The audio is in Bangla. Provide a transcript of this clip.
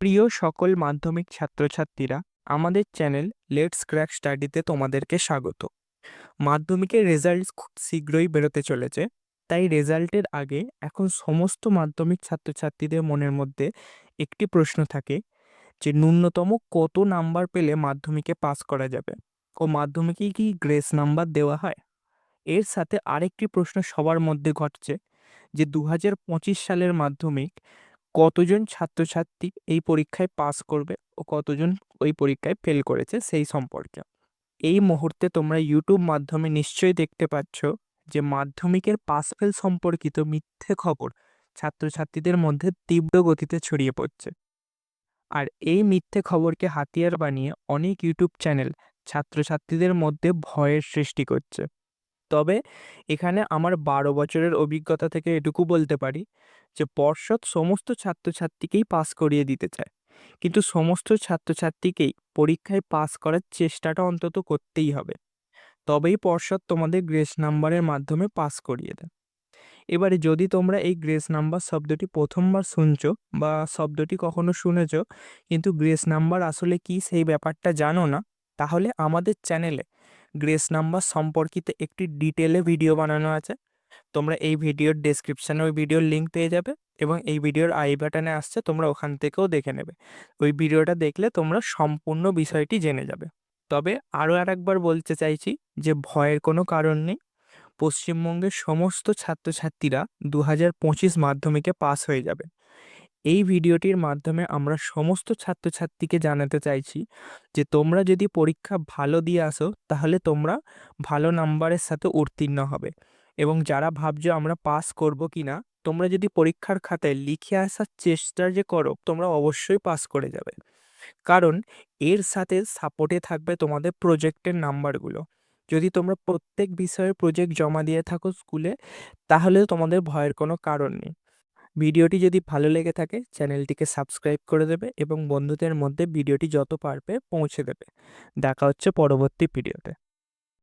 প্রিয় সকল মাধ্যমিক ছাত্রছাত্রীরা, আমাদের চ্যানেল লেটস ক্র্যাক স্টাডিতে তোমাদেরকে স্বাগত। মাধ্যমিকের রেজাল্ট খুব শীঘ্রই বেরোতে চলেছে, তাই রেজাল্টের আগে এখন সমস্ত মাধ্যমিক ছাত্রছাত্রীদের মনের মধ্যে একটি প্রশ্ন থাকে যে, ন্যূনতম কত নাম্বার পেলে মাধ্যমিকে পাস করা যাবে? ও মাধ্যমিকে কি গ্রেস নাম্বার দেওয়া হয়? এর সাথে আরেকটি প্রশ্ন সবার মধ্যে ঘটছে যে দু হাজার পঁচিশ সালের মাধ্যমিক কতজন ছাত্রছাত্রী এই পরীক্ষায় পাস করবে ও কতজন ওই পরীক্ষায় ফেল করেছে সেই সম্পর্কে। এই মুহূর্তে তোমরা ইউটিউব মাধ্যমে নিশ্চয়ই দেখতে পাচ্ছ যে মাধ্যমিকের পাস ফেল সম্পর্কিত মিথ্যে খবর ছাত্রছাত্রীদের মধ্যে তীব্র গতিতে ছড়িয়ে পড়ছে। আর এই মিথ্যে খবরকে হাতিয়ার বানিয়ে অনেক ইউটিউব চ্যানেল ছাত্রছাত্রীদের মধ্যে ভয়ের সৃষ্টি করছে। তবে এখানে আমার বারো বছরের অভিজ্ঞতা থেকে এটুকু বলতে পারি যে পর্ষদ সমস্ত ছাত্রছাত্রীকেই পাস করিয়ে দিতে চায়। কিন্তু সমস্ত ছাত্রছাত্রীকেই পরীক্ষায় পাস করার চেষ্টাটা অন্তত করতেই হবে। তবেই পর্ষদ তোমাদের গ্রেস নাম্বারের মাধ্যমে পাস করিয়ে দেয়। এবারে যদি তোমরা এই গ্রেস নাম্বার শব্দটি প্রথমবার শুনছো বা শব্দটি কখনো শুনেছ, কিন্তু গ্রেস নাম্বার আসলে কি সেই ব্যাপারটা জানো না, তাহলে আমাদের চ্যানেলে গ্রেস নাম্বার সম্পর্কিত একটি ডিটেলে ভিডিও বানানো আছে। তোমরা এই ভিডিওর ডেসক্রিপশানে ওই ভিডিওর লিঙ্ক পেয়ে যাবে এবং এই ভিডিওর আই বাটনে আসছে, তোমরা ওখান থেকেও দেখে নেবে। ওই ভিডিওটা দেখলে তোমরা সম্পূর্ণ বিষয়টি জেনে যাবে। তবে আরও আর একবার বলতে চাইছি যে ভয়ের কোনো কারণ নেই। পশ্চিমবঙ্গের সমস্ত ছাত্রছাত্রীরা দু হাজার পঁচিশ মাধ্যমিকে পাস হয়ে যাবে। এই ভিডিওটির মাধ্যমে আমরা সমস্ত ছাত্রছাত্রীকে জানাতে চাইছি যে তোমরা যদি পরীক্ষা ভালো দিয়ে আসো, তাহলে তোমরা ভালো নাম্বারের সাথে উত্তীর্ণ হবে। এবং যারা ভাবছ আমরা পাস করব কি না তোমরা যদি পরীক্ষার খাতায় লিখে আসার চেষ্টা যে করো, তোমরা অবশ্যই পাস করে যাবে। কারণ এর সাথে সাপোর্টে থাকবে তোমাদের প্রজেক্টের নাম্বারগুলো। যদি তোমরা প্রত্যেক বিষয়ে প্রজেক্ট জমা দিয়ে থাকো স্কুলে তাহলে তোমাদের ভয়ের কোনো কারণ নেই। ভিডিওটি যদি ভালো লেগে থাকে, চ্যানেলটিকে সাবস্ক্রাইব করে দেবে এবং বন্ধুদের মধ্যে ভিডিওটি যত পারবে পৌঁছে দেবে। দেখা হচ্ছে পরবর্তী ভিডিওতে।